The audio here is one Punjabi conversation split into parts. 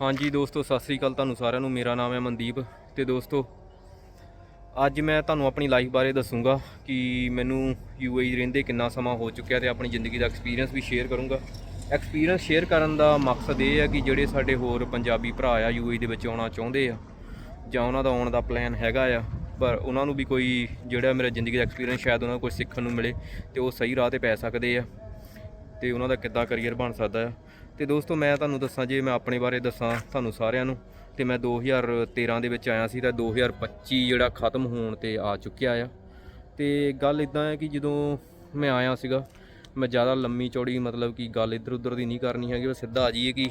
ਹਾਂਜੀ ਦੋਸਤੋ, ਸਤਿ ਸ੍ਰੀ ਅਕਾਲ ਤੁਹਾਨੂੰ ਸਾਰਿਆਂ ਨੂੰ। ਮੇਰਾ ਨਾਮ ਹੈ ਮਨਦੀਪ ਤੇ ਦੋਸਤੋ, ਅੱਜ ਮੈਂ ਤੁਹਾਨੂੰ ਆਪਣੀ ਲਾਈਫ ਬਾਰੇ ਦੱਸੂੰਗਾ ਕਿ ਮੈਨੂੰ ਯੂਏਈ ਰਹਿੰਦੇ ਕਿੰਨਾ ਸਮਾਂ ਹੋ ਚੁੱਕਿਆ ਤੇ ਆਪਣੀ ਜ਼ਿੰਦਗੀ ਦਾ ਐਕਸਪੀਰੀਅੰਸ ਵੀ ਸ਼ੇਅਰ ਕਰੂੰਗਾ। ਐਕਸਪੀਰੀਅੰਸ ਸ਼ੇਅਰ ਕਰਨ ਦਾ ਮਕਸਦ ਇਹ ਹੈ ਕਿ ਜਿਹੜੇ ਸਾਡੇ ਹੋਰ ਪੰਜਾਬੀ ਭਰਾ ਆ ਯੂਏਈ ਦੇ ਵਿੱਚ ਆਉਣਾ ਚਾਹੁੰਦੇ ਆ, ਜਾਂ ਉਹਨਾਂ ਦਾ ਆਉਣ ਦਾ ਪਲਾਨ ਹੈਗਾ ਆ, ਪਰ ਉਹਨਾਂ ਨੂੰ ਵੀ ਕੋਈ ਜਿਹੜਾ ਮੇਰਾ ਜ਼ਿੰਦਗੀ ਦਾ ਐਕਸਪੀਰੀਅੰਸ ਸ਼ਾਇਦ ਉਹਨਾਂ ਨੂੰ ਕੁਝ ਸਿੱਖਣ ਨੂੰ ਮਿਲੇ ਤੇ ਉਹ ਸਹੀ ਰਾਹ ਤੇ ਪੈ ਸਕਦੇ ਆ ਤੇ ਉਹਨਾਂ ਦਾ ਕਿੱਦਾਂ ਕੈਰੀਅਰ ਬਣ ਸਕਦਾ ਆ। ਤੇ ਦੋਸਤੋ, ਮੈਂ ਤੁਹਾਨੂੰ ਦੱਸਾਂ, ਜੇ ਮੈਂ ਆਪਣੇ ਬਾਰੇ ਦੱਸਾਂ ਤੁਹਾਨੂੰ ਸਾਰਿਆਂ ਨੂੰ, ਤੇ ਮੈਂ 2013 ਦੇ ਵਿੱਚ ਆਇਆ ਸੀ ਤਾਂ 2025 ਜਿਹੜਾ ਖਤਮ ਹੋਣ ਤੇ ਆ ਚੁੱਕਿਆ ਆ। ਤੇ ਗੱਲ ਇਦਾਂ ਹੈ ਕਿ ਜਦੋਂ ਮੈਂ ਆਇਆ ਸੀਗਾ, ਮੈਂ ਜ਼ਿਆਦਾ ਲੰਮੀ ਚੌੜੀ ਮਤਲਬ ਕਿ ਗੱਲ ਇੱਧਰ ਉੱਧਰ ਦੀ ਨਹੀਂ ਕਰਨੀ ਹੈਗੀ, ਬਸ ਸਿੱਧਾ ਆ ਜਾਈਏ ਕਿ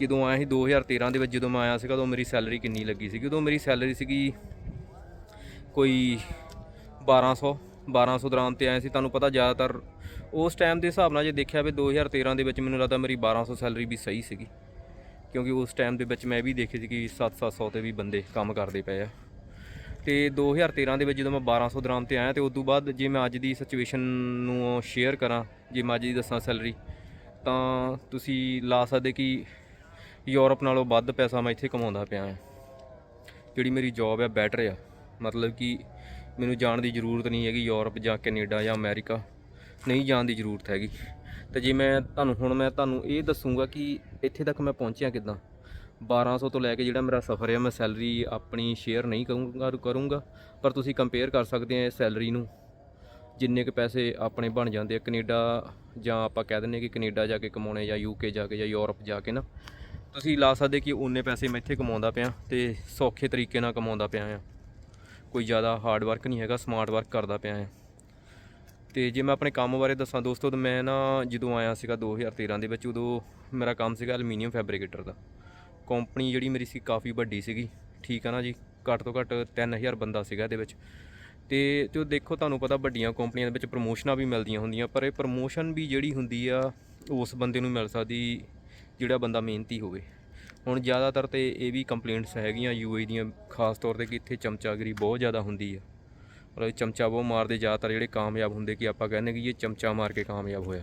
ਜਦੋਂ ਆਇਆ ਸੀ 2013 ਦੇ ਵਿੱਚ, ਜਦੋਂ ਮੈਂ ਆਇਆ ਸੀਗਾ ਉਦੋਂ ਮੇਰੀ ਸੈਲਰੀ ਕਿੰਨੀ ਲੱਗੀ ਸੀ ਉਦੋਂ ਮੇਰੀ ਸੈਲਰੀ ਸੀਗੀ ਕੋਈ 1200 1200 ਦਰਾਮ ਤੇ ਆਏ ਸੀ। ਤੁਹਾਨੂੰ ਪਤਾ ਜ਼ਿਆਦਾਤਰ ਉਸ ਟਾਈਮ ਦੇ ਹਿਸਾਬ ਨਾਲ ਜੇ ਦੇਖਿਆ ਵੀ 2013 ਦੇ ਵਿੱਚ ਮੈਨੂੰ ਲੱਗਦਾ ਮੇਰੀ 1200 ਸੈਲਰੀ ਵੀ ਸਹੀ ਸੀਗੀ। ਕਿਉਂਕਿ ਉਸ ਟਾਈਮ ਦੇ ਵਿੱਚ ਮੈਂ ਵੀ ਦੇਖੀ ਸੀ ਕਿ 7-700 ਤੇ ਵੀ ਬੰਦੇ ਕੰਮ ਕਰਦੇ ਪਏ ਆ। ਤੇ 2013 ਦੇ ਵਿੱਚ ਜਦੋਂ ਮੈਂ 1200 ਦੌਰਾਨ ਤੇ ਆਇਆ ਤੇ ਉਸ ਤੋਂ ਬਾਅਦ ਜੇ ਮੈਂ ਅੱਜ ਦੀ ਸਿਚੁਏਸ਼ਨ ਨੂੰ ਸ਼ੇਅਰ ਕਰਾਂ, ਜੇ ਮੈਂ ਅੱਜ ਦੀ ਦੱਸਾਂ ਸੈਲਰੀ ਤਾਂ ਤੁਸੀਂ ਲਾ ਸਕਦੇ ਕਿ ਯੂਰਪ ਨਾਲੋਂ ਵੱਧ ਪੈਸਾ ਮੈਂ ਇੱਥੇ ਕਮਾਉਂਦਾ ਪਿਆ ਹਾਂ। ਜਿਹੜੀ ਮੇਰੀ ਜੌਬ ਆ ਬੈਟਰ ਆ। ਮਤਲਬ ਕਿ ਮੈਨੂੰ ਜਾਣ ਦੀ ਜ਼ਰੂਰਤ ਨਹੀਂ ਹੈਗੀ ਯੂਰਪ ਜਾਂ ਕੈਨੇਡਾ ਜਾਂ ਅਮਰੀਕਾ। ਨਹੀਂ ਜਾਣ ਦੀ ਜ਼ਰੂਰਤ ਹੈਗੀ। ਤੇ ਜੇ ਮੈਂ ਤੁਹਾਨੂੰ ਹੁਣ ਮੈਂ ਤੁਹਾਨੂੰ ਇਹ ਦੱਸੂਗਾ ਕਿ ਇੱਥੇ ਤੱਕ ਮੈਂ ਪਹੁੰਚਿਆ ਕਿੱਦਾਂ? 1200 ਤੋਂ ਲੈ ਕੇ ਜਿਹੜਾ ਮੇਰਾ ਸਫ਼ਰ ਹੈ, ਮੈਂ ਸੈਲਰੀ ਆਪਣੀ ਸ਼ੇਅਰ ਨਹੀਂ ਕਰੂੰਗਾ ਕਰੂੰਗਾ, ਪਰ ਤੁਸੀਂ ਕੰਪੇਅਰ ਕਰ ਸਕਦੇ ਆ ਇਸ ਸੈਲਰੀ ਨੂੰ। ਜਿੰਨੇ ਕੁ ਪੈਸੇ ਆਪਣੇ ਬਣ ਜਾਂਦੇ ਆ, ਕੈਨੇਡਾ ਜਾਂ ਆਪਾਂ ਕਹਿ ਦਿੰਦੇ ਕਿ ਕੈਨੇਡਾ ਜਾ ਕੇ ਕਮਾਉਣੇ ਜਾਂ ਯੂਕੇ ਜਾ ਕੇ ਜਾਂ ਯੂਰਪ ਜਾ ਕੇ ਨਾ, ਤੁਸੀਂ ਲਾ ਸਕਦੇ ਕਿ ਉਨੇ ਪੈਸੇ ਮੈਂ ਇੱਥੇ ਕਮਾਉਂਦਾ ਪਿਆ ਤੇ ਸੌਖੇ ਤਰੀਕੇ ਨਾਲ ਕਮਾਉਂਦਾ ਪਿਆ ਆ। ਕੋਈ ਜ਼ਿਆਦਾ ਹਾਰਡ ਵਰਕ ਨਹੀਂ ਹੈਗਾ ਸਮਾਰਟ ਵਰਕ ਕਰਦਾ ਪਿਆ ਆ। ਤੇ ਜੇ ਮੈਂ ਆਪਣੇ ਕੰਮ ਬਾਰੇ ਦੱਸਾਂ ਦੋਸਤੋ, ਤਾਂ ਮੈਂ ਨਾ ਜਦੋਂ ਆਇਆ ਸੀਗਾ 2013 ਦੇ ਵਿੱਚ, ਉਦੋਂ ਮੇਰਾ ਕੰਮ ਸੀਗਾ ਐਲੂਮੀਨੀਅਮ ਫੈਬਰੀਕੇਟਰ ਦਾ। ਕੰਪਨੀ ਜਿਹੜੀ ਮੇਰੀ ਸੀ ਕਾਫੀ ਵੱਡੀ ਸੀਗੀ, ਠੀਕ ਆ ਨਾ ਜੀ? ਘੱਟ ਤੋਂ ਘੱਟ 3000 ਬੰਦਾ ਸੀਗਾ ਇਹਦੇ ਵਿੱਚ। ਤੇ ਜੋ ਦੇਖੋ, ਤੁਹਾਨੂੰ ਪਤਾ ਵੱਡੀਆਂ ਕੰਪਨੀਆਂ ਦੇ ਵਿੱਚ ਪ੍ਰਮੋਸ਼ਨਾਂ ਵੀ ਮਿਲਦੀਆਂ ਹੁੰਦੀਆਂ, ਪਰ ਇਹ ਪ੍ਰਮੋਸ਼ਨ ਵੀ ਜਿਹੜੀ ਹੁੰਦੀ ਆ, ਉਸ ਬੰਦੇ ਨੂੰ ਮਿਲ ਸਕਦੀ ਜਿਹੜਾ ਬੰਦਾ ਮਿਹਨਤੀ ਹੋਵੇ। ਹੁਣ ਜ਼ਿਆਦਾਤਰ ਤੇ ਇਹ ਵੀ ਕੰਪਲੇਂਟਸ ਹੈਗੀਆਂ ਯੂਏ ਦੀਆਂ, ਖਾਸ ਤੌਰ ਤੇ ਕਿ ਇੱਥੇ ਚਮਚਾਗਰੀ ਬਹੁਤ ਜ਼ਿਆਦਾ ਹੁੰਦੀ ਆ। ਮਤਲਬ ਚਮਚਾ ਬਹੁਤ ਮਾਰਦੇ, ਜ਼ਿਆਦਾਤਰ ਜਿਹੜੇ ਕਾਮਯਾਬ ਹੁੰਦੇ, ਕਿ ਆਪਾਂ ਕਹਿੰਦੇ ਕਿ ਇਹ ਚਮਚਾ ਮਾਰ ਕੇ ਕਾਮਯਾਬ ਹੋਇਆ।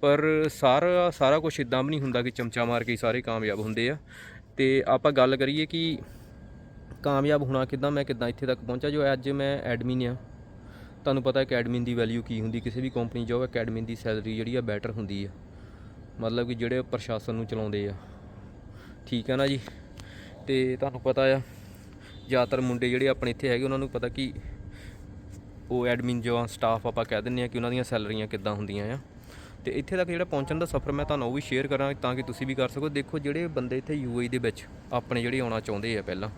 ਪਰ ਸਾਰਾ ਸਾਰਾ ਕੁਝ ਇਦਾਂ ਵੀ ਨਹੀਂ ਹੁੰਦਾ ਕਿ ਚਮਚਾ ਮਾਰ ਕੇ ਹੀ ਸਾਰੇ ਕਾਮਯਾਬ ਹੁੰਦੇ ਆ। ਤੇ ਆਪਾਂ ਗੱਲ ਕਰੀਏ ਕਿ ਕਾਮਯਾਬ ਹੋਣਾ ਕਿੱਦਾਂ, ਮੈਂ ਕਿੱਦਾਂ ਇੱਥੇ ਤੱਕ ਪਹੁੰਚਾ ਜੋ ਅੱਜ ਮੈਂ ਐਡਮਿਨ ਆ। ਤੁਹਾਨੂੰ ਪਤਾ ਹੈ ਕਿ ਐਡਮਿਨ ਦੀ ਵੈਲਿਊ ਕੀ ਹੁੰਦੀ, ਕਿਸੇ ਵੀ ਕੰਪਨੀ ਜੋਬ ਅਕੈਡਮੀ ਦੀ ਸੈਲਰੀ ਜਿਹੜੀ ਆ ਬੈਟਰ ਹੁੰਦੀ ਆ। ਮਤਲਬ ਕਿ ਜਿਹੜੇ ਪ੍ਰਸ਼ਾਸਨ ਨੂੰ ਚਲਾਉਂਦੇ ਆ। ਠੀਕ ਆ ਨਾ ਜੀ? ਤੇ ਤੁਹਾਨੂੰ ਪਤਾ ਆ, ਜ਼ਿਆਦਾਤਰ ਮੁੰਡੇ ਜਿਹੜੇ ਆਪਣੇ ਇੱਥੇ ਹੈਗੇ, ਉਹਨਾਂ ਨੂੰ ਪਤਾ ਕਿ ਉਹ ਐਡਮਿਨ ਜੋ ਸਟਾਫ ਆਪਾਂ ਕਹਿ ਦਿੰਦੇ ਆ ਕਿ ਉਹਨਾਂ ਦੀਆਂ ਸੈਲਰੀਆਂ ਕਿੱਦਾਂ ਹੁੰਦੀਆਂ ਆ। ਤੇ ਇੱਥੇ ਤੱਕ ਜਿਹੜਾ ਪਹੁੰਚਣ ਦਾ ਸਫ਼ਰ ਮੈਂ ਤੁਹਾਨੂੰ ਉਹ ਵੀ ਸ਼ੇਅਰ ਕਰਾਂ ਤਾਂ ਕਿ ਤੁਸੀਂ ਵੀ ਕਰ ਸਕੋ। ਦੇਖੋ ਜਿਹੜੇ ਬੰਦੇ ਇੱਥੇ ਯੂਏਈ ਦੇ ਵਿੱਚ ਆਪਣੇ ਜਿਹੜੇ ਆਉਣਾ ਚਾਹੁੰਦੇ ਆ ਪਹਿਲਾਂ।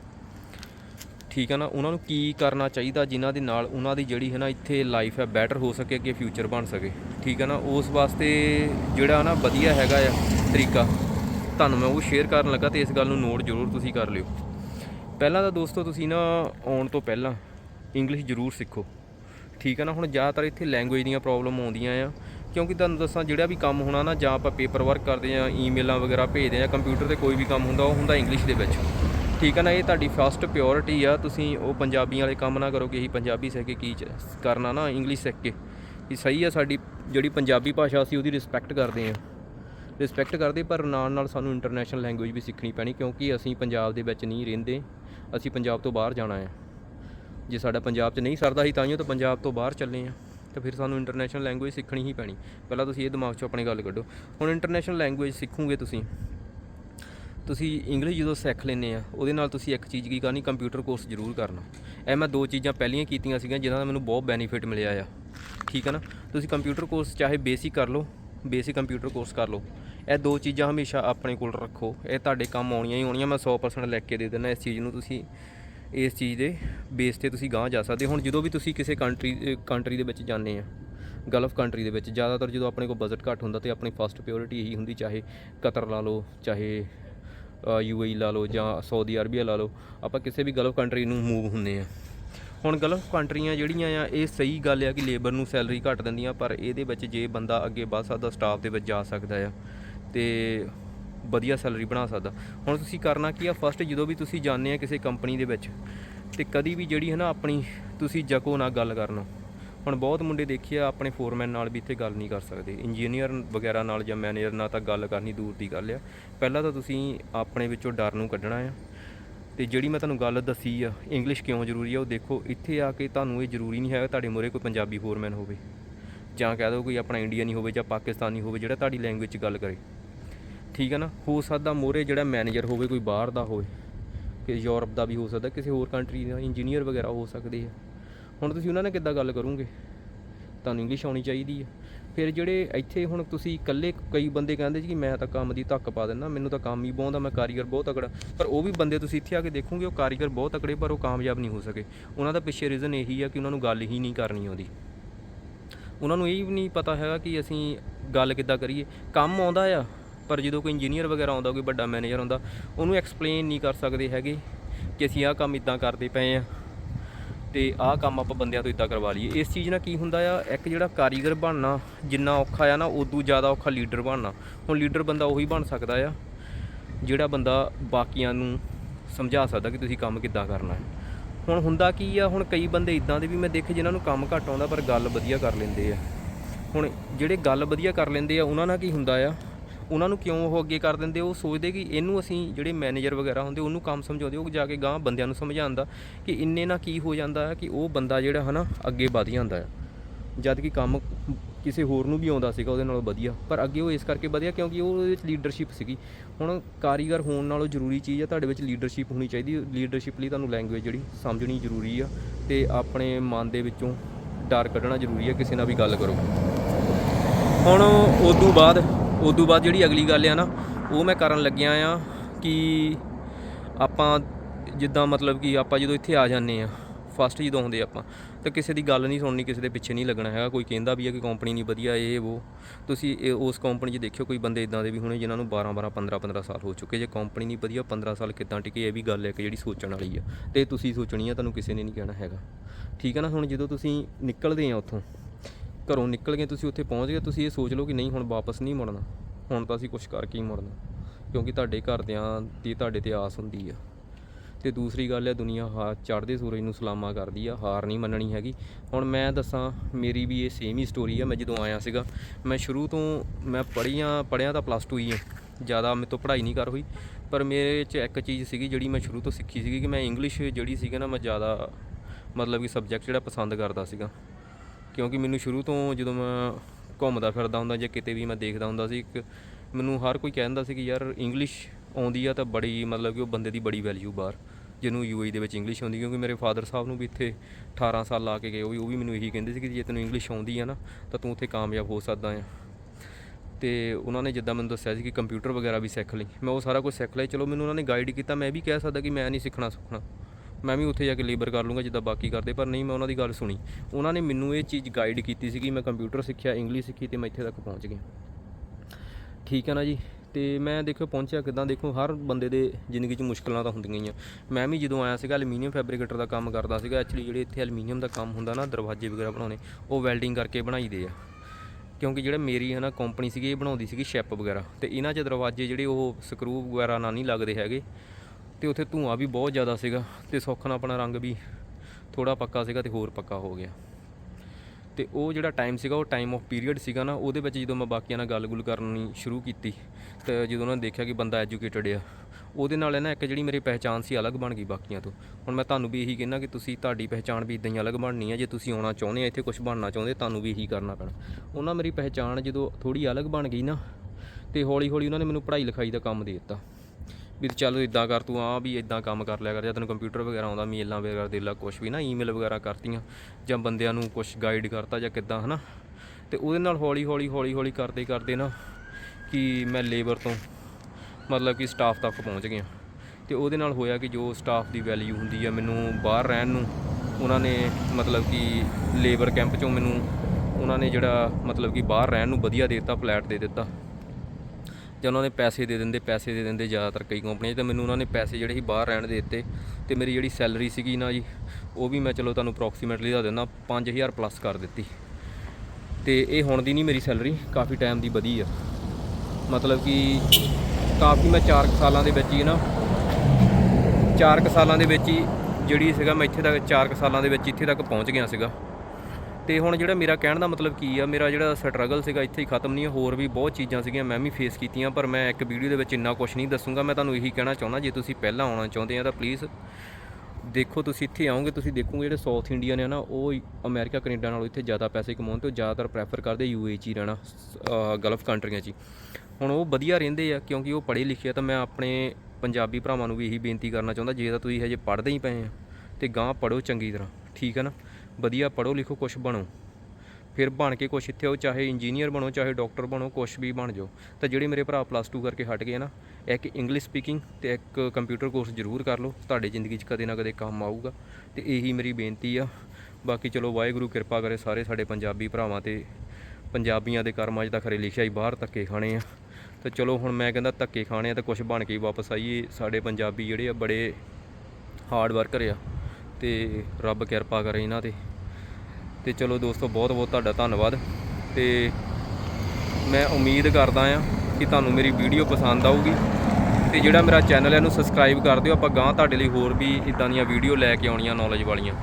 ਠੀਕ ਹੈ ਨਾ? ਉਹਨਾਂ ਨੂੰ ਕੀ ਕਰਨਾ ਚਾਹੀਦਾ ਜਿਨ੍ਹਾਂ ਦੇ ਨਾਲ ਉਹਨਾਂ ਦੀ ਜਿਹੜੀ ਹੈ ਨਾ ਇੱਥੇ ਲਾਈਫ ਹੈ ਬੈਟਰ ਹੋ ਸਕੇ ਅੱਗੇ ਫਿਊਚਰ ਬਣ ਸਕੇ। ਠੀਕ ਹੈ ਨਾ? ਉਸ ਵਾਸਤੇ ਜਿਹੜਾ ਨਾ ਵਧੀਆ ਹੈਗਾ ਆ ਤਰੀਕਾ, ਤੁਹਾਨੂੰ ਮੈਂ ਉਹ ਸ਼ੇਅਰ ਕਰਨ ਲੱਗਾ ਤੇ ਇਸ ਗੱਲ ਨੂੰ ਨੋਟ ਜ਼ਰੂਰ ਤੁਸੀਂ ਕਰ ਲਿਓ। ਪਹਿਲਾਂ ਤਾਂ ਦੋਸਤੋ ਤੁਸੀਂ ਨਾ ਆਉਣ ਤੋਂ ਪਹਿਲਾਂ ਇੰਗਲਿਸ਼ ਜ਼ਰੂਰ ਸਿੱਖੋ। ਠੀਕ ਹੈ ਨਾ, ਹੁਣ ਜ਼ਿਆਦਾਤਰ ਇੱਥੇ ਲੈਂਗੁਏਜ ਦੀਆਂ ਪ੍ਰੋਬਲਮ ਆਉਂਦੀਆਂ ਆ। ਕਿਉਂਕਿ ਤੁਹਾਨੂੰ ਦੱਸਾਂ, ਜਿਹੜਾ ਵੀ ਕੰਮ ਹੋਣਾ ਨਾ, ਜਾਂ ਆਪਾਂ ਪੇਪਰ ਵਰਕ ਕਰਦੇ ਆ ਈਮੇਲਾਂ ਵਗੈਰਾ ਭੇਜਦੇ ਆ ਕੰਪਿਊਟਰ ਤੇ ਕੋਈ ਵੀ ਕੰਮ ਹੁੰਦਾ, ਉਹ ਹੁੰਦਾ ਇੰਗਲਿਸ਼ ਦੇ ਵਿੱਚ। ਠੀਕ ਹੈ ਨਾ, ਇਹ ਤੁਹਾਡੀ ਫਸਟ ਪਿਓਰਿਟੀ ਆ, ਤੁਸੀਂ ਉਹ ਪੰਜਾਬੀਆਂ ਵਾਲੇ ਕੰਮ ਨਾ ਕਰੋ ਕਿ ਅਸੀਂ ਪੰਜਾਬੀ ਸਿੱਖ ਕੇ ਕੀ ਚ- ਕਰਨਾ ਨਾ ਇੰਗਲਿਸ਼ ਸਿੱਖ ਕੇ। ਇਹ ਸਹੀ ਆ, ਸਾਡੀ ਜਿਹੜੀ ਪੰਜਾਬੀ ਭਾਸ਼ਾ ਅਸੀਂ ਉਹਦੀ ਰਿਸਪੈਕਟ ਕਰਦੇ ਆ। ਰਿਸਪੈਕਟ ਕਰਦੇ, ਪਰ ਨਾਲ ਨਾਲ ਸਾਨੂੰ ਇੰਟਰਨੈਸ਼ਨਲ ਲੈਂਗੁਏਜ ਵੀ ਸਿੱਖਣੀ ਪੈਣੀ, ਕਿਉਂਕਿ ਅਸੀਂ ਪੰਜਾਬ ਦੇ ਵਿੱਚ ਨਹੀਂ ਰਹਿੰਦੇ, ਅਸੀਂ ਪੰਜਾਬ ਤੋਂ ਬਾਹਰ ਜਾਣਾ ਹੈ ਜੇ ਸਾਡਾ ਪੰਜਾਬ 'ਚ ਨਹੀਂ ਸਰਦਾ ਸੀ ਤਾਂ ਹੀ ਤਾਂ ਪੰਜਾਬ ਤੋਂ ਬਾਹਰ ਚੱਲੇ ਆ ਤਾਂ ਫਿਰ ਸਾਨੂੰ ਇੰਟਰਨੈਸ਼ਨਲ ਲੈਂਗੁਏਜ ਸਿੱਖਣੀ ਹੀ ਪੈਣੀ। ਪਹਿਲਾਂ ਤੁਸੀਂ ਇਹ ਦਿਮਾਗ 'ਚੋਂ ਆਪਣੀ ਗੱਲ ਕੱਢੋ। ਹੁਣ ਇੰਟਰਨੈਸ਼ਨਲ ਲੈਂਗੁਏਜ ਸਿੱਖੋਗੇ ਤੁਸੀਂ? ਤੁਸੀਂ ਇੰਗਲਿਸ਼ ਜਦੋਂ ਸਿੱਖ ਲੈਂਦੇ ਆ, ਉਹਦੇ ਨਾਲ ਤੁਸੀਂ ਇੱਕ ਚੀਜ਼ ਕੀ ਕਰਨੀ? ਕੰਪਿਊਟਰ ਕੋਰਸ ਜ਼ਰੂਰ ਕਰਨਾ। ਇਹ ਮੈਂ ਦੋ ਚੀਜ਼ਾਂ ਪਹਿਲੀਆਂ ਕੀਤੀਆਂ ਸੀਗੀਆਂ, ਜਿਨ੍ਹਾਂ ਦਾ ਮੈਨੂੰ ਬਹੁਤ ਬੈਨੀਫਿਟ ਮਿਲਿਆ ਆ। ਠੀਕ ਹੈ ਨਾ? ਤੁਸੀਂ ਕੰਪਿਊਟਰ ਕੋਰਸ ਚਾਹੇ ਬੇਸਿਕ ਕਰ ਲਓ ਬੇਸਿਕ ਕੰਪਿਊਟਰ ਕੋਰਸ ਕਰ ਲਓ। ਇਹ ਦੋ ਚੀਜ਼ਾਂ ਹਮੇਸ਼ਾ ਆਪਣੇ ਕੋਲ ਰੱਖੋ। ਇਹ ਤੁਹਾਡੇ ਕੰਮ ਆਉਣੀਆਂ ਹੀ ਆਉਣੀਆਂ, ਮੈਂ 100% ਲੈ ਕੇ ਦੇ ਦਿੰਦਾ ਇਸ ਚੀਜ਼ ਨੂੰ ਤੁਸੀਂ। ਇਸ ਚੀਜ਼ ਦੇ ਬੇਸ ਤੇ ਤੁਸੀਂ ਗਾਂਹ ਜਾ ਸਕਦੇ ਹੁਣ ਜਦੋਂ ਵੀ ਤੁਸੀਂ ਕਿਸੇ ਕੰਟਰੀ ਕੰਟਰੀ ਦੇ ਵਿੱਚ ਜਾਂਦੇ ਆ ਗਲਫ ਕੰਟਰੀ ਦੇ ਵਿੱਚ, ਜ਼ਿਆਦਾਤਰ ਜਦੋਂ ਆਪਣੇ ਕੋਲ ਬਜਟ ਘੱਟ ਹੁੰਦਾ ਤੇ ਆਪਣੀ ਫਸਟ ਪਿਓਰਿਟੀ ਇਹੀ ਹੁੰਦੀ, ਚਾਹੇ ਕਤਰ ਲਾ ਲਓ, ਚਾਹੇ ਯੂਏਈ ਲਾ ਲਓ ਜਾਂ ਸਾਊਦੀ ਅਰਬੀਆ ਲਾ ਲਓ, ਆਪਾਂ ਕਿਸੇ ਵੀ ਗਲਫ ਕੰਟਰੀ ਨੂੰ ਮੂਵ ਹੁੰਦੇ ਆ। ਹੁਣ ਗਲਫ ਕੰਟਰੀਆਂ ਜਿਹੜੀਆਂ ਆ, ਇਹ ਸਹੀ ਗੱਲ ਆ ਕਿ ਲੇਬਰ ਨੂੰ ਸੈਲਰੀ ਘੱਟ ਦਿੰਦੀਆਂ, ਪਰ ਇਹਦੇ ਵਿੱਚ ਜੇ ਬੰਦਾ ਅੱਗੇ ਵੱਧ ਸਕਦਾ ਸਟਾਫ ਦੇ ਵਿੱਚ ਜਾ ਸਕਦਾ ਆ, ਤੇ ਵਧੀਆ ਸੈਲਰੀ ਬਣਾ ਸਕਦਾ। ਹੁਣ ਤੁਸੀਂ ਕਰਨਾ ਕੀ ਆ ਫਸਟ ਜਦੋਂ ਵੀ ਤੁਸੀਂ ਜਾਂਦੇ ਆ ਕਿਸੇ ਕੰਪਨੀ ਦੇ ਵਿੱਚ, ਤੇ ਕਦੀ ਵੀ ਜਿਹੜੀ ਹੈ ਨਾ ਆਪਣੀ ਤੁਸੀਂ ਜਕੋ ਨਾਲ ਗੱਲ ਕਰਨਾ। ਹੁਣ ਬਹੁਤ ਮੁੰਡੇ ਦੇਖੇ ਆ, ਆਪਣੇ ਫੋਰਮੈਨ ਨਾਲ ਵੀ ਇੱਥੇ ਗੱਲ ਨਹੀਂ ਕਰ ਸਕਦੇ। ਇੰਜੀਨੀਅਰ ਵਗੈਰਾ ਨਾਲ ਜਾਂ ਮੈਨੇਜਰ ਨਾਲ ਤਾਂ ਗੱਲ ਕਰਨੀ ਦੂਰ ਦੀ ਗੱਲ ਆ। ਪਹਿਲਾਂ ਤਾਂ ਤੁਸੀਂ ਆਪਣੇ ਵਿੱਚੋਂ ਡਰ ਨੂੰ ਕੱਢਣਾ ਆ। ਤੇ ਜਿਹੜੀ ਮੈਂ ਤੁਹਾਨੂੰ ਗੱਲ ਦੱਸੀ ਆ ਇੰਗਲਿਸ਼ ਕਿਉਂ ਜ਼ਰੂਰੀ ਆ, ਉਹ ਦੇਖੋ, ਇੱਥੇ ਆ ਕੇ ਤੁਹਾਨੂੰ ਇਹ ਜ਼ਰੂਰੀ ਨਹੀਂ ਹੈਗਾ ਤੁਹਾਡੇ ਮੂਹਰੇ ਕੋਈ ਪੰਜਾਬੀ ਫੋਰਮੈਨ ਹੋਵੇ। ਜਾਂ ਕਹਿ ਦਿਓ ਕੋਈ ਆਪਣਾ ਇੰਡੀਅਨ ਹੀ ਹੋਵੇ ਜਾਂ ਪਾਕਿਸਤਾਨੀ ਹੋਵੇ, ਜਿਹੜਾ ਤੁਹਾਡੀ ਲੈਂਗੁਏਜ 'ਚ ਗੱਲ ਕਰੇ। ਠੀਕ ਹੈ ਨਾ? ਹੋ ਸਕਦਾ ਮੋਰੇ ਜਿਹੜਾ ਮੈਨੇਜਰ ਹੋਵੇ, ਕੋਈ ਬਾਹਰ ਦਾ ਹੋਵੇ, ਕਿ ਯੂਰਪ ਦਾ ਵੀ ਹੋ ਸਕਦਾ, ਕਿਸੇ ਹੋਰ ਕੰਟਰੀ ਦਾ ਇੰਜੀਨੀਅਰ ਵਗੈਰਾ ਹੋ ਸਕਦੇ ਆ। ਹੁਣ ਤੁਸੀਂ ਉਹਨਾਂ ਨਾਲ ਕਿੱਦਾਂ ਗੱਲ ਕਰੋਗੇ? ਤੁਹਾਨੂੰ ਇੰਗਲਿਸ਼ ਆਉਣੀ ਚਾਹੀਦੀ ਹੈ ਫਿਰ ਜਿਹੜੇ ਇੱਥੇ ਹੁਣ ਤੁਸੀਂ ਇਕੱਲੇ ਕਈ ਬੰਦੇ ਕਹਿੰਦੇ ਜੀ ਕਿ ਮੈਂ ਤਾਂ ਕੰਮ ਦੀ ਧੱਕ ਪਾ ਦਿੰਦਾ, ਮੈਨੂੰ ਤਾਂ ਕੰਮ ਹੀ ਬਹੁਤ ਆ, ਮੈਂ ਕਾਰੀਗਰ ਬਹੁਤ ਤਕੜਾ। ਪਰ ਉਹ ਵੀ ਬੰਦੇ ਤੁਸੀਂ ਇੱਥੇ ਆ ਕੇ ਦੇਖੋਗੇ, ਉਹ ਕਾਰੀਗਰ ਬਹੁਤ ਤਕੜੇ, ਪਰ ਉਹ ਕਾਮਯਾਬ ਨਹੀਂ ਹੋ ਸਕੇ। ਉਹਨਾਂ ਦਾ ਪਿੱਛੇ ਰੀਜ਼ਨ ਇਹੀ ਆ ਕਿ ਉਹਨਾਂ ਨੂੰ ਗੱਲ ਹੀ ਨਹੀਂ ਕਰਨੀ ਆਉਂਦੀ। ਉਹਨਾਂ ਨੂੰ ਇਹ ਵੀ ਨਹੀਂ ਪਤਾ ਹੈਗਾ ਕਿ ਅਸੀਂ ਗੱਲ ਕਿੱਦਾਂ ਕਰੀਏ। ਕੰਮ ਆਉਂਦਾ ਆ ਪਰ ਜਦੋਂ ਕੋਈ ਇੰਜੀਨੀਅਰ ਵਗੈਰਾ ਆਉਂਦਾ, ਕੋਈ ਵੱਡਾ ਮੈਨੇਜਰ ਆਉਂਦਾ, ਉਹਨੂੰ ਐਕਸਪਲੇਨ ਨਹੀਂ ਕਰ ਸਕਦੇ ਹੈਗੇ ਕਿ ਅਸੀਂ ਆਹ ਕੰਮ ਇਦਾਂ ਕਰਦੇ ਪਏ ਆ ਤੇ ਆਹ ਕੰਮ ਆਪਾਂ ਬੰਦਿਆਂ ਤੋਂ ਇਦਾਂ ਕਰਵਾ ਲਈਏ। ਇਸ ਚੀਜ਼ ਨਾਲ ਕੀ ਹੁੰਦਾ ਆ, ਇੱਕ ਜਿਹੜਾ ਕਾਰੀਗਰ ਬਣਨਾ ਜਿੰਨਾ ਔਖਾ ਆ ਨਾ, ਉਦੋਂ ਜ਼ਿਆਦਾ ਔਖਾ ਲੀਡਰ ਬਣਨਾ। ਹੁਣ ਲੀਡਰ ਬੰਦਾ ਉਹੀ ਬਣ ਸਕਦਾ ਆ, ਜਿਹੜਾ ਬੰਦਾ ਬਾਕੀਆਂ ਨੂੰ ਸਮਝਾ ਸਕਦਾ ਕਿ ਤੁਸੀਂ ਕੰਮ ਕਿੱਦਾਂ ਕਰਨਾ। ਹੈ ਹੁਣ ਹੁੰਦਾ ਕੀ ਆ, ਹੁਣ ਕਈ ਬੰਦੇ ਇਦਾਂ ਦੇ ਵੀ ਮੈਂ ਦੇਖੇ ਜਿਨ੍ਹਾਂ ਨੂੰ ਕੰਮ ਘੱਟ ਆਉਂਦਾ, ਪਰ ਗੱਲ ਵਧੀਆ ਕਰ ਲੈਂਦੇ ਆ। ਹੁਣ ਜਿਹੜੇ ਗੱਲ ਵਧੀਆ ਕਰ ਲੈਂਦੇ ਆ, ਉਹਨਾਂ ਨਾਲ ਕੀ ਹੁੰਦਾ ਆ ਉਹਨਾਂ ਨੂੰ ਕਿਉਂ ਉਹ ਅੱਗੇ ਕਰ ਦਿੰਦੇ? ਉਹ ਸੋਚਦੇ ਕਿ ਇਹਨੂੰ ਅਸੀਂ ਜਿਹੜੇ ਮੈਨੇਜਰ ਵਗੈਰਾ ਹੁੰਦੇ, ਉਹਨੂੰ ਕੰਮ ਸਮਝਾਉਂਦੇ, ਉਹ ਜਾ ਕੇ ਗਾਂ ਬੰਦਿਆਂ ਨੂੰ ਸਮਝਾਉਂਦਾ ਕਿ ਇੰਨੇ ਨਾਲ ਕੀ ਹੋ ਜਾਂਦਾ ਹੈ ਕਿ ਉਹ ਬੰਦਾ ਜਿਹੜਾ ਹਨਾ ਅੱਗੇ ਵਧ ਜਾਂਦਾ ਹੈ। ਜਦ ਕਿ ਕੰਮ ਕਿਸੇ ਹੋਰ ਨੂੰ ਵੀ ਆਉਂਦਾ ਸੀਗਾ, ਉਹਦੇ ਨਾਲੋਂ ਵਧੀਆ। ਪਰ ਅੱਗੇ ਉਹ ਇਸ ਕਰਕੇ ਵਧੀਆ ਕਿਉਂਕਿ ਉਹ ਉਹਦੇ ਵਿੱਚ ਲੀਡਰਸ਼ਿਪ ਸੀਗੀ। ਹੁਣ ਕਾਰੀਗਰ ਹੋਣ ਨਾਲੋਂ ਜ਼ਰੂਰੀ ਚੀਜ਼ ਆ, ਤੁਹਾਡੇ ਵਿੱਚ ਲੀਡਰਸ਼ਿਪ ਹੋਣੀ ਚਾਹੀਦੀ। ਲੀਡਰਸ਼ਿਪ ਲਈ ਤੁਹਾਨੂੰ ਲੈਂਗੁਏਜ ਜਿਹੜੀ ਸਮਝਣੀ ਜ਼ਰੂਰੀ ਆ ਤੇ ਆਪਣੇ ਮਨ ਦੇ ਵਿੱਚੋਂ ਡਰ ਕੱਢਣਾ ਜ਼ਰੂਰੀ ਆ, ਕਿਸੇ ਨਾਲ ਵੀ ਗੱਲ ਕਰੋ। ਹੁਣ ਉਦੋਂ ਬਾਅਦ ਉਦੋਂ ਬਾਅਦ ਜਿਹੜੀ ਅਗਲੀ ਗੱਲ ਆ ਨਾ, ਉਹ ਮੈਂ ਕਰਨ ਲੱਗਿਆ ਆ ਕਿ ਆਪਾਂ ਜਿੱਦਾਂ ਮਤਲਬ ਕਿ ਆਪਾਂ ਜਦੋਂ ਇੱਥੇ ਆ ਜਾਂਦੇ ਆ ਫਸਟ ਜਦੋਂ ਆਉਂਦੇ ਆਪਾਂ, ਤਾਂ ਕਿਸੇ ਦੀ ਗੱਲ ਨਹੀਂ ਸੁਣਨੀ, ਕਿਸੇ ਦੇ ਪਿੱਛੇ ਨਹੀਂ ਲੱਗਣਾ ਹੈਗਾ। ਕੋਈ ਕਹਿੰਦਾ ਵੀ ਹੈ ਕਿ ਕੰਪਨੀ ਨਹੀਂ ਵਧੀਆ, ਇਹ, ਉਹ। ਤੁਸੀਂ ਉਸ ਕੰਪਨੀ 'ਚ ਦੇਖਿਓ, ਕੋਈ ਬੰਦੇ ਇਦਾਂ ਦੇ ਵੀ ਹੋਣੇ ਜਿਨ੍ਹਾਂ ਨੂੰ 12 12 15 15 ਸਾਲ ਹੋ ਚੁੱਕੇ। ਜੇ ਕੰਪਨੀ ਨਹੀਂ ਵਧੀਆ 15 ਸਾਲ ਕਿੱਦਾਂ ਟਿਕੇ, ਇਹ ਵੀ ਗੱਲ ਹੈ ਕਿ ਜਿਹੜੀ ਸੋਚਣ ਵਾਲੀ ਆ। ਤੇ ਤੁਸੀਂ ਸੋਚਣੀ ਆ, ਤੁਹਾਨੂੰ ਕਿਸੇ ਨੇ ਨਹੀਂ ਕਹਿਣਾ ਹੈਗਾ। ਠੀਕ ਹੈ ਨਾ? ਹੁਣ ਜਦੋਂ ਤੁਸੀਂ ਨਿਕਲਦੇ ਆ ਉੱਥੋਂ ਘਰੋਂ ਨਿਕਲ ਗਏ, ਤੁਸੀਂ ਉੱਥੇ ਪਹੁੰਚ ਗਏ, ਤੁਸੀਂ ਇਹ ਸੋਚ ਲਓ ਕਿ ਨਹੀਂ, ਹੁਣ ਵਾਪਸ ਨਹੀਂ ਮੁੜਨਾ। ਹੁਣ ਤਾਂ ਅਸੀਂ ਕੁਝ ਕਰਕੇ ਹੀ ਮੁੜਨਾ। ਕਿਉਂਕਿ ਤੁਹਾਡੇ ਘਰਦਿਆਂ ਦੀ ਤੁਹਾਡੇ ਤੇ ਆਸ ਹੁੰਦੀ ਆ। ਤੇ ਦੂਸਰੀ ਗੱਲ ਹੈ ਦੁਨੀਆ ਹਾਰ ਚੜ੍ਹਦੇ ਸੂਰਜ ਨੂੰ ਸਲਾਮਾ ਕਰਦੀ ਆ, ਹਾਰ ਨਹੀਂ ਮੰਨਣੀ ਹੈਗੀ। ਹੁਣ ਮੈਂ ਦੱਸਾਂ, ਮੇਰੀ ਵੀ ਇਹ ਸੇਮ ਹੀ ਸਟੋਰੀ ਆ, ਮੈਂ ਜਦੋਂ ਆਇਆ ਸੀਗਾ, ਮੈਂ ਸ਼ੁਰੂ ਤੋਂ ਮੈਂ ਪੜ੍ਹੀਆਂ, ਪੜ੍ਹਿਆ ਤਾਂ ਪਲੱਸ 2 ਹੀ ਹੈ ਜ਼ਿਆਦਾ ਮੇਰੇ ਤੋਂ ਪੜ੍ਹਾਈ ਨਹੀਂ ਕਰ ਹੋਈ, ਪਰ ਮੇਰੇ 'ਚ ਇੱਕ ਚੀਜ਼ ਸੀਗੀ ਜਿਹੜੀ ਮੈਂ ਸ਼ੁਰੂ ਤੋਂ ਸਿੱਖੀ ਸੀਗੀ ਕਿ ਮੈਂ ਇੰਗਲਿਸ਼ ਜਿਹੜੀ ਸੀਗਾ ਨਾ, ਮੈਂ ਜ਼ਿਆਦਾ ਮਤਲਬ ਕਿ ਸਬਜੈਕਟ ਜਿਹੜਾ ਪਸੰਦ ਕਰਦਾ ਸੀਗਾ। ਕਿਉਂਕਿ ਮੈਨੂੰ ਸ਼ੁਰੂ ਤੋਂ ਜਦੋਂ ਮੈਂ ਘੁੰਮਦਾ ਫਿਰਦਾ ਹੁੰਦਾ ਜਾਂ ਕਿਤੇ ਵੀ ਮੈਂ ਦੇਖਦਾ ਹੁੰਦਾ ਸੀ, ਇੱਕ ਮੈਨੂੰ ਹਰ ਕੋਈ ਕਹਿੰਦਾ ਸੀ ਕਿ ਯਾਰ ਇੰਗਲਿਸ਼ ਆਉਂਦੀ ਆ ਤਾਂ ਬੜੀ ਮਤਲਬ ਕਿ ਉਹ ਬੰਦੇ ਦੀ ਬੜੀ ਵੈਲਿਊ ਬਾਹਰ, ਜਿਹਨੂੰ ਯੂਏਈ ਦੇ ਵਿੱਚ ਇੰਗਲਿਸ਼ ਆਉਂਦੀ, ਕਿਉਂਕਿ ਮੇਰੇ ਫਾਦਰ ਸਾਹਿਬ ਨੂੰ ਵੀ ਇੱਥੇ 18 ਸਾਲ ਲਾ ਕੇ ਗਏ, ਉਹ ਵੀ ਉਹ ਵੀ ਮੈਨੂੰ ਇਹੀ ਕਹਿੰਦੇ ਸੀ ਕਿ ਜੇ ਤੈਨੂੰ ਇੰਗਲਿਸ਼ ਆਉਂਦੀ ਆ ਨਾ, ਤਾਂ ਤੂੰ ਉੱਥੇ ਕਾਮਯਾਬ ਹੋ ਸਕਦਾ ਆ। ਤੇ ਉਹਨਾਂ ਨੇ ਜਿੱਦਾਂ ਮੈਨੂੰ ਦੱਸਿਆ ਸੀ ਕਿ ਕੰਪਿਊਟਰ ਵਗੈਰਾ ਵੀ ਸਿੱਖ ਲਈ, ਮੈਂ ਉਹ ਸਾਰਾ ਕੁਝ ਸਿੱਖ ਲਿਆ, ਚਲੋ ਮੈਨੂੰ ਉਹਨਾਂ ਨੇ ਗਾਈਡ ਕੀਤਾ, ਮੈਂ ਵੀ ਕਹਿ ਸਕਦਾ ਕਿ ਮੈਂ ਨਹੀਂ ਸਿੱਖਣਾ ਸੁੱਖਣਾ। ਮੈਂ ਵੀ ਉੱਥੇ ਜਾ ਕੇ ਲੇਬਰ ਕਰ ਲੂੰਗਾ, ਜਿੱਦਾਂ ਬਾਕੀ ਕਰਦੇ, ਪਰ ਨਹੀਂ, ਮੈਂ ਉਹਨਾਂ ਦੀ ਗੱਲ ਸੁਣੀ। ਉਹਨਾਂ ਨੇ ਮੈਨੂੰ ਇਹ ਚੀਜ਼ ਗਾਈਡ ਕੀਤੀ ਸੀਗੀ, ਮੈਂ ਕੰਪਿਊਟਰ ਸਿੱਖਿਆ ਇੰਗਲਿਸ਼ ਸਿੱਖੀ ਤੇ ਮੈਂ ਇੱਥੇ ਤੱਕ ਪਹੁੰਚ ਗਿਆ। ਠੀਕ ਹੈ ਨਾ ਜੀ? ਤੇ ਮੈਂ ਦੇਖੋ, ਪਹੁੰਚਿਆ ਕਿਦਾਂ? ਦੇਖੋ, ਹਰ ਬੰਦੇ ਦੇ ਜ਼ਿੰਦਗੀ 'ਚ ਮੁਸ਼ਕਲਾਂ ਤਾਂ ਹੁੰਦੀਆਂ ਹੀ ਆ। ਮੈਂ ਵੀ ਜਦੋਂ ਆਇਆ ਸੀਗਾ ਐਲੂਮੀਨੀਅਮ ਫੈਬਰੀਕੇਟਰ ਦਾ ਕੰਮ ਕਰਦਾ ਸੀਗਾ ਐਕਚੁਅਲੀ ਜਿਹੜੇ ਇੱਥੇ ਐਲੂਮੀਨੀਅਮ ਦਾ ਕੰਮ ਹੁੰਦਾ ਨਾ, ਦਰਵਾਜ਼ੇ ਵਗੈਰਾ ਬਣਾਉਣੇ, ਉਹ ਵੈਲਡਿੰਗ ਕਰਕੇ ਬਣਾਈਦੇ ਆ। ਕਿਉਂਕਿ ਜਿਹੜਾ ਮੇਰੀ ਹੈ ਨਾ ਕੰਪਨੀ ਸੀਗੀ, ਇਹ ਬਣਾਉਂਦੀ ਸੀਗੀ ਸ਼ੈਪ ਵਗੈਰਾ। ਤੇ ਇਹਨਾਂ 'ਚ ਦਰਵਾਜ਼ੇ ਜਿਹੜੇ ਉਹ ਸਕਰੂ ਵਗੈਰਾ ਨਾਲ ਨਹੀਂ ਲੱਗਦੇ ਹੈਗੇ। ਤੇ ਉੱਥੇ ਧੂਆਂ ਵੀ ਬਹੁਤ ਜ਼ਿਆਦਾ ਸੀਗਾ ਤੇ ਸੁੱਖ ਨਾਲ ਆਪਣਾ ਰੰਗ ਵੀ ਥੋੜਾ ਪੱਕਾ ਸੀਗਾ ਤੇ ਹੋਰ ਪੱਕਾ ਹੋ ਗਿਆ। ਤੇ ਉਹ ਜਿਹੜਾ ਟਾਈਮ ਸੀਗਾ, ਉਹ ਟਾਈਮ ਆਫ ਪੀਰੀਅਡ ਸੀਗਾ ਨਾ, ਉਹਦੇ ਵਿੱਚ ਜਦੋਂ ਮੈਂ ਬਾਕੀਆਂ ਨਾਲ ਗੱਲ-ਗੁਲ ਕਰਨੀ ਸ਼ੁਰੂ ਕੀਤੀ, ਤੇ ਜਦੋਂ ਉਹਨਾਂ ਨੇ ਦੇਖਿਆ ਕਿ ਬੰਦਾ ਐਜੂਕੇਟਿਡ ਆ, ਉਹਦੇ ਨਾਲ ਨਾ ਇੱਕ ਜਿਹੜੀ ਮੇਰੀ ਪਹਿਚਾਨ ਸੀ ਅਲੱਗ ਬਣ ਗਈ ਬਾਕੀਆਂ ਤੋਂ। ਹੁਣ ਮੈਂ ਤੁਹਾਨੂੰ ਵੀ ਇਹੀ ਕਹਿੰਦਾ ਕਿ ਤੁਸੀਂ ਤੁਹਾਡੀ ਪਹਿਚਾਨ ਵੀ ਇਦਾਂ ਹੀ ਅਲੱਗ ਬਣਨੀ ਹੈ ਜੇ ਤੁਸੀਂ ਆਉਣਾ ਚਾਹੁੰਦੇ ਆ, ਇੱਥੇ ਕੁਝ ਬਣਨਾ ਚਾਹੁੰਦੇ, ਤੁਹਾਨੂੰ ਵੀ ਇਹੀ ਕਰਨਾ ਪੈਣਾ। ਉਹਨਾਂ ਮੇਰੀ ਪਹਿਚਾਨ ਜਦੋਂ ਥੋੜੀ ਅਲੱਗ ਬਣ ਗਈ ਨਾ, ਤੇ ਹੌਲੀ-ਹੌਲੀ ਉਹਨਾਂ ਨੇ ਮੈਨੂੰ ਪੜ੍ਹਾਈ ਲਿਖਾਈ ਦਾ ਕੰਮ ਦੇ ਦਿੱਤਾ। ਵੀ ਚੱਲ ਇਦਾਂ ਕਰ ਤੂੰ ਆ ਵੀ ਇਦਾਂ ਕੰਮ ਕਰ ਲਿਆ ਕਰ, ਜਾਂ ਤੈਨੂੰ ਕੰਪਿਊਟਰ ਵਗੈਰਾ ਆਉਂਦਾ ਮੇਲਾਂ ਵਗੈਰਾ ਦੇ ਲਾ, ਕੁਛ ਵੀ ਨਾ ਈਮੇਲ ਵਗੈਰਾ ਕਰਤੀਆਂ, ਜਾਂ ਬੰਦਿਆਂ ਨੂੰ ਕੁਛ ਗਾਈਡ ਕਰਤਾ ਜਾਂ ਕਿੱਦਾਂ, ਹਨਾ? ਤੇ ਉਹਦੇ ਨਾਲ ਹੌਲੀ ਹੌਲੀ ਹੌਲੀ ਹੌਲੀ ਕਰਦੇ ਕਰਦੇ ਨਾ ਕਿ ਮੈਂ ਲੇਬਰ ਤੋਂ ਮਤਲਬ ਕਿ ਸਟਾਫ ਤੱਕ ਪਹੁੰਚ ਗਿਆ। ਤੇ ਉਹਦੇ ਨਾਲ ਹੋਇਆ ਕਿ ਜੋ ਸਟਾਫ ਦੀ ਵੈਲਿਊ ਹੁੰਦੀ ਆ ਮੈਨੂੰ ਬਾਹਰ ਰਹਿਣ ਨੂੰ, ਉਹਨਾਂ ਨੇ ਮਤਲਬ ਕਿ ਲੇਬਰ ਕੈਂਪ ਚੋਂ ਮੈਨੂੰ ਉਹਨਾਂ ਨੇ ਜਿਹੜਾ ਮਤਲਬ ਕਿ ਬਾਹਰ ਰਹਿਣ ਨੂੰ ਵਧੀਆ ਦੇ ਦਿੱਤਾ ਫਲੈਟ ਦੇ ਦਿੱਤਾ। ਜਾਂ ਉਹਨਾਂ ਨੇ ਪੈਸੇ ਦੇ ਦਿੰਦੇ, ਪੈਸੇ ਦੇ ਦਿੰਦੇ ਜ਼ਿਆਦਾਤਰ ਕਈ ਕੰਪਨੀਆਂ 'ਚ ਤੇ ਮੈਨੂੰ ਉਹਨਾਂ ਨੇ ਪੈਸੇ ਜਿਹੜੇ ਸੀ ਬਾਹਰ ਰਹਿਣ ਦੇ ਦਿੱਤੇ ਤੇ ਮੇਰੀ ਜਿਹੜੀ ਸੈਲਰੀ ਸੀਗੀ ਨਾ ਜੀ, ਉਹ ਵੀ ਮੈਂ ਚਲੋ ਤੁਹਾਨੂੰ ਅਪਰੋਕਸੀਮੇਟਲੀ ਦੱਸ ਦਿੰਦਾ 5000 ਪਲੱਸ ਕਰ ਦਿੱਤੀ। ਤੇ ਇਹ ਹੁਣ ਦੀ ਨਹੀਂ ਮੇਰੀ ਸੈਲਰੀ, ਕਾਫੀ ਟਾਈਮ ਦੀ ਵਧੀ ਆ। ਮਤਲਬ ਕਿ ਕਾਫੀ ਮੈਂ 4 ਸਾਲਾਂ ਦੇ ਵਿੱਚ ਹੀ ਨਾ 4 ਸਾਲਾਂ ਦੇ ਵਿੱਚ ਹੀ ਜਿਹੜੀ ਸੀਗਾ ਮੈਂ ਇੱਥੇ ਤੱਕ 4 ਸਾਲਾਂ ਦੇ ਵਿੱਚ ਇੱਥੇ ਤੱਕ ਪਹੁੰਚ ਗਿਆ ਸੀਗਾ। ਤੇ ਹੁਣ ਜਿਹੜਾ ਮੇਰਾ ਕਹਿਣ ਦਾ ਮਤਲਬ ਕੀ ਆ, ਮੇਰਾ ਜਿਹੜਾ ਸਟਰਗਲ ਸੀਗਾ ਇੱਥੇ ਹੀ ਖਤਮ ਨਹੀਂ, ਹੋਰ ਵੀ ਬਹੁਤ ਚੀਜ਼ਾਂ ਸੀਗੀਆਂ ਮੈਂ ਵੀ ਫੇਸ ਕੀਤੀਆਂ, ਪਰ ਮੈਂ ਇੱਕ ਵੀਡੀਓ ਦੇ ਵਿੱਚ ਇੰਨਾ ਕੁਝ ਨਹੀਂ ਦੱਸੂਗਾ, ਮੈਂ ਤੁਹਾਨੂੰ ਇਹੀ ਕਹਿਣਾ ਚਾਹੁੰਦਾ, ਜੇ ਤੁਸੀਂ ਪਹਿਲਾਂ ਆਉਣਾ ਚਾਹੁੰਦੇ ਆ ਤਾਂ ਪਲੀਜ਼ ਦੇਖੋ ਤੁਸੀਂ ਇੱਥੇ ਆਓਗੇ, ਤੁਸੀਂ ਦੇਖੋਗੇ ਜਿਹੜੇ ਸਾਊਥ ਇੰਡੀਅਨ ਆ ਨਾ, ਉਹ ਅਮਰੀਕਾ ਕੈਨੇਡਾ ਨਾਲੋਂ ਇੱਥੇ ਜ਼ਿਆਦਾ ਪੈਸੇ ਕਮਾਉਣ ਤੇ ਉਹ ਜ਼ਿਆਦਾਤਰ ਪ੍ਰੈਫਰ ਕਰਦੇ ਯੂਏ 'ਚ ਹੀ ਰਹਿਣਾ ਗਲਫ ਕੰਟਰੀਆਂ 'ਚ ਹੀ। ਹੁਣ ਉਹ ਵਧੀਆ ਰਹਿੰਦੇ ਆ, ਕਿਉਂਕਿ ਉਹ ਪੜ੍ਹੇ ਲਿਖੇ ਆ, ਤਾਂ ਮੈਂ ਆਪਣੇ ਪੰਜਾਬੀ ਭਰਾਵਾਂ ਨੂੰ ਵੀ ਇਹੀ ਬੇਨਤੀ ਕਰਨਾ ਚਾਹੁੰਦਾ, ਜੇ ਤਾਂ ਤੁਸੀਂ ਹਜੇ ਪੜ੍ਹਦੇ ਹੀ ਪਏ ਆ, ਤੇ ਗਾਂ ਪੜ੍ਹੋ ਚੰਗੀ ਤਰ੍ਹਾਂ, ਠੀਕ ਹੈ ਨਾ? ਵਧੀਆ ਪੜ੍ਹੋ ਲਿਖੋ ਕੁਝ ਬਣੋ। ਫਿਰ ਬਣ ਕੇ ਕੁਛ ਇੱਥੇ ਆਓ, ਚਾਹੇ ਇੰਜੀਨੀਅਰ ਬਣੋ, ਚਾਹੇ ਡਾਕਟਰ ਬਣੋ, ਕੁਛ ਵੀ ਬਣ ਜਾਓ। ਤਾਂ ਜਿਹੜੇ ਮੇਰੇ ਭਰਾ ਪਲੱਸ 2 ਕਰਕੇ ਹਟ ਗਏ ਨਾ ਇੱਕ ਇੰਗਲਿਸ਼ ਸਪੀਕਿੰਗ ਤੇ ਇੱਕ ਕੰਪਿਊਟਰ ਕੋਰਸ ਜ਼ਰੂਰ ਕਰ ਲਓ। ਤੁਹਾਡੀ ਜ਼ਿੰਦਗੀ 'ਚ ਕਦੇ ਨਾ ਕਦੇ ਕੰਮ ਆਊਗਾ ਤੇ ਇਹੀ ਮੇਰੀ ਬੇਨਤੀ ਆ। ਬਾਕੀ ਚਲੋ, ਵਾਹਿਗੁਰੂ ਕਿਰਪਾ ਕਰੇ ਸਾਰੇ ਸਾਡੇ ਪੰਜਾਬੀ ਭਰਾਵਾਂ ਤੇ ਪੰਜਾਬੀਆਂ ਦੇ ਕਰਮਾਂ 'ਚ ਤਾਂ ਖਰੇ ਲਿਖਿਆ ਹੀ ਬਾਹਰ ਧੱਕੇ ਖਾਣੇ ਆ। ਤੇ ਚਲੋ, ਹੁਣ ਮੈਂ ਕਹਿੰਦਾ ਧੱਕੇ ਖਾਣੇ ਆ ਤਾਂ ਕੁਝ ਬਣ ਕੇ ਵਾਪਸ ਆਈਏ। ਸਾਡੇ ਪੰਜਾਬੀ ਜਿਹੜੇ ਆ ਬੜੇ ਹਾਰਡ ਵਰਕਰ ਆ। ਤੇ ਰੱਬ ਕਿਰਪਾ ਕਰੇ ਇਹਨਾਂ ਤੇ। ਤੇ ਚਲੋ ਦੋਸਤੋ ਬਹੁਤ ਬਹੁਤ ਤੁਹਾਡਾ ਧੰਨਵਾਦ। ਤੇ ਮੈਂ ਉਮੀਦ ਕਰਦਾ ਆ ਕਿ ਤੁਹਾਨੂੰ ਮੇਰੀ ਵੀਡੀਓ ਪਸੰਦ ਆਊਗੀ। ਤੇ ਜਿਹੜਾ ਮੇਰਾ ਚੈਨਲ ਹੈ, ਇਹਨੂੰ ਸਬਸਕ੍ਰਾਈਬ ਕਰ ਦਿਓ। ਆਪਾਂ ਗਾਂ ਤੁਹਾਡੇ ਲਈ ਹੋਰ ਵੀ ਇਦਾਂ ਦੀਆਂ ਵੀਡੀਓ ਲੈ ਕੇ ਆਉਣੀਆਂ ਨੌਲੇਜ ਵਾਲੀਆਂ।